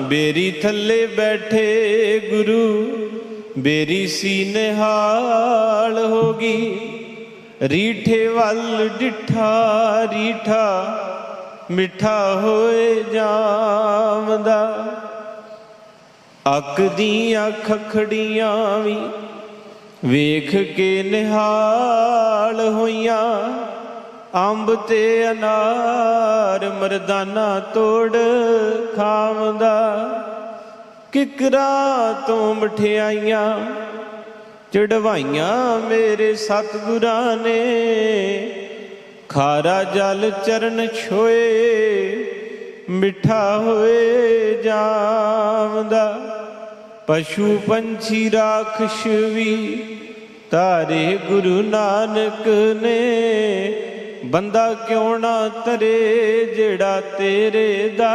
ਬੇਰੀ ਥੱਲੇ ਬੈਠੇ ਗੁਰੂ, ਬੇਰੀ ਸੀ ਨਿਹਾਲ ਹੋਗੀ ਰੀਠੇ ਵੱਲ ਡਿਠਾ ਰੀਠਾ, ਮਿੱਠਾ ਹੋਏ ਜਾਮਦਾ ਅੱਕ ਦੀਆਂ ਖਖੜੀਆਂ ਵੀ ਵੇਖ ਕੇ ਨਿਹਾਲ ਹੋਈਆਂ। ਅੰਬ ਤੇ ਅਨਾਰ ਮਰਦਾਨਾ ਤੋੜ ਖਾਵਦਾ। ਕਿਕਰਾ ਤੋਂ ਮਠਿਆਈਆਂ ਚੜਵਾਈਆਂ ਮੇਰੇ ਸਤਿਗੁਰਾਂ ਨੇ। ਖਾਰਾ ਜਲ ਚਰਨ ਛੋਏ, ਮਿੱਠਾ ਹੋਏ ਜਾਵਦਾ। ਪਸ਼ੂ ਪੰਛੀ ਰਾਖਸ਼ ਵੀ ਤਾਰੇ ਗੁਰੂ ਨਾਨਕ ਨੇ। ਬੰਦਾ ਕਿਉਂ ਨਾ ਤਰੇ ਜਿਹੜਾ ਤੇਰੇ ਦਾ